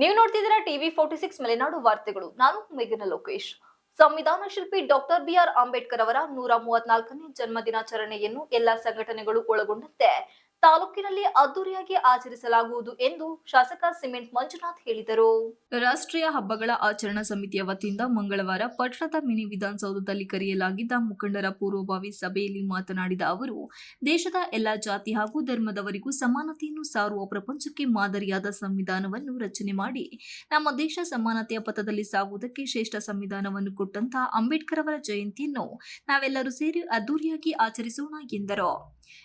ನೀವು ನೋಡ್ತಿದ್ದೀರಾ TV forty six Malenadu ವಾರ್ತೆಗಳು. ನಾನು ಮೇಘನ ಲೋಕೇಶ್. ಸಂವಿಧಾನ ಶಿಲ್ಪಿ ಡಾಕ್ಟರ್ ಬಿಆರ್ ಅಂಬೇಡ್ಕರ್ ಅವರ ನೂರ ಮೂವತ್ನಾಲ್ಕನೇ ಜನ್ಮ ದಿನಾಚರಣೆಯನ್ನು ಎಲ್ಲಾ ಸಂಘಟನೆಗಳು ಒಳಗೊಂಡಂತೆ. ತಾಲೂಕಿನಲ್ಲಿ ಅದ್ದೂರಿಯಾಗಿ ಆಚರಿಸಲಾಗುವುದು ಎಂದು ಶಾಸಕ ಸಿಮೆಂಟ್ ಮಂಜುನಾಥ್ ಹೇಳಿದರು. ರಾಷ್ಟ್ರೀಯ ಹಬ್ಬಗಳ ಆಚರಣಾ ಸಮಿತಿಯ ವತಿಯಿಂದ ಮಂಗಳವಾರ ಪಟ್ಟಣದ ಮಿನಿ ವಿಧಾನಸೌಧದಲ್ಲಿ ಕರೆಯಲಾಗಿದ್ದ ಮುಖಂಡರ ಪೂರ್ವಭಾವಿ ಸಭೆಯಲ್ಲಿ ಮಾತನಾಡಿದ ಅವರು, ದೇಶದ ಎಲ್ಲಾ ಜಾತಿ ಹಾಗೂ ಧರ್ಮದವರಿಗೂ ಸಮಾನತೆಯನ್ನು ಸಾರುವ ಪ್ರಪಂಚಕ್ಕೆ ಮಾದರಿಯಾದ ಸಂವಿಧಾನವನ್ನು ರಚನೆ ಮಾಡಿ, ನಮ್ಮ ದೇಶ ಸಮಾನತೆಯ ಪಥದಲ್ಲಿ ಸಾಗುವುದಕ್ಕೆ ಶ್ರೇಷ್ಠ ಸಂವಿಧಾನವನ್ನು ಕೊಟ್ಟಂತಹ ಅಂಬೇಡ್ಕರ್ ಅವರ ಜಯಂತಿಯನ್ನು ನಾವೆಲ್ಲರೂ ಸೇರಿ ಅದ್ದೂರಿಯಾಗಿ ಆಚರಿಸೋಣ ಎಂದರು.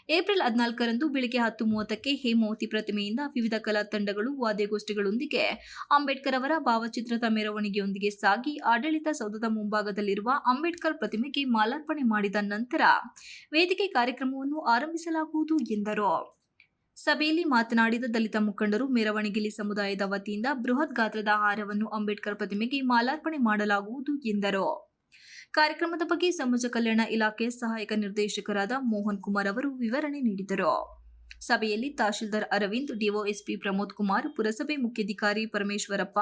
ಏಪ್ರಿಲ್ ಹದಿನಾಲ್ಕರಂದು ಹತ್ತು ಮೂವತ್ತಕ್ಕೆ ಹೇಮಾವತಿ ಪ್ರತಿಮೆಯಿಂದ ವಿವಿಧ ಕಲಾ ತಂಡಗಳು, ವಾದ್ಯಗೋಷ್ಠಿಗಳೊಂದಿಗೆ. ಅಂಬೇಡ್ಕರ್ ಅವರ ಭಾವಚಿತ್ರದ ಮೆರವಣಿಗೆಯೊಂದಿಗೆ ಸಾಗಿ ಆಡಳಿತ ಸೌಧದ ಮುಂಭಾಗದಲ್ಲಿರುವ ಅಂಬೇಡ್ಕರ್ ಪ್ರತಿಮೆಗೆ ಮಾಲಾರ್ಪಣೆ ಮಾಡಿದ ನಂತರ ವೇದಿಕೆ ಕಾರ್ಯಕ್ರಮವನ್ನು ಆರಂಭಿಸಲಾಗುವುದು ಎಂದರು. ಸಭೆಯಲ್ಲಿ ಮಾತನಾಡಿದ ದಲಿತ ಮುಖಂಡರು, ಮೆರವಣಿಗೆಯಲ್ಲಿ ಸಮುದಾಯದ ವತಿಯಿಂದ ಬೃಹತ್ ಗಾತ್ರದ ಆಹಾರವನ್ನು ಅಂಬೇಡ್ಕರ್ ಪ್ರತಿಮೆಗೆ ಮಾಲಾರ್ಪಣೆ ಮಾಡಲಾಗುವುದು ಎಂದರು. ಕಾರ್ಯಕ್ರಮದ ಬಗ್ಗೆ ಸಮಾಜ ಕಲ್ಯಾಣ ಇಲಾಖೆ ಸಹಾಯಕ ನಿರ್ದೇಶಕರಾದ ಮೋಹನ್ ಕುಮಾರ್ ಅವರು ವಿವರಣೆ ನೀಡಿದರು. ಸಭೆಯಲ್ಲಿ ತಹಶೀಲ್ದಾರ್ ಅರವಿಂದ್ ಡಿಒಎಸ್ಪಿ ಪ್ರಮೋದ್ ಕುಮಾರ್, ಪುರಸಭೆ ಮುಖ್ಯಾಧಿಕಾರಿ ಪರಮೇಶ್ವರಪ್ಪ,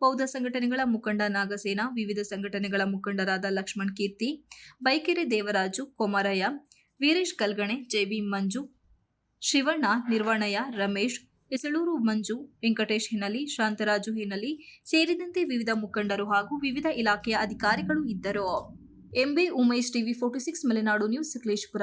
ಬೌದ್ಧ ಸಂಘಟನೆಗಳ ಮುಖಂಡ ನಾಗಸೇನ, ವಿವಿಧ ಸಂಘಟನೆಗಳ ಮುಖಂಡರಾದ ಲಕ್ಷ್ಮಣ್ ಕೀರ್ತಿ, ಬೈಕೆರೆ ದೇವರಾಜು, ಕೊಮರಯ್ಯ, ವೀರೇಶ್ ಕಲ್ಗಣೆ, ಜೆಬಿ ಮಂಜು, ಶಿವಣ್ಣ, ನಿರ್ವಣಯ್ಯ, ರಮೇಶ್ ಎಸಳೂರು ಮಂಜು, ವೆಂಕಟೇಶ್ ಹಿನಲಿ ಶಾಂತರಾಜು ಹಿನಲಿ ಸೇರಿದಂತೆ ವಿವಿಧ ಮುಖಂಡರು ಹಾಗೂ ವಿವಿಧ ಇಲಾಖೆಯ ಅಧಿಕಾರಿಗಳು ಇದ್ದರು. MB Umesh TV forty six, Malenadu news Sakleshpur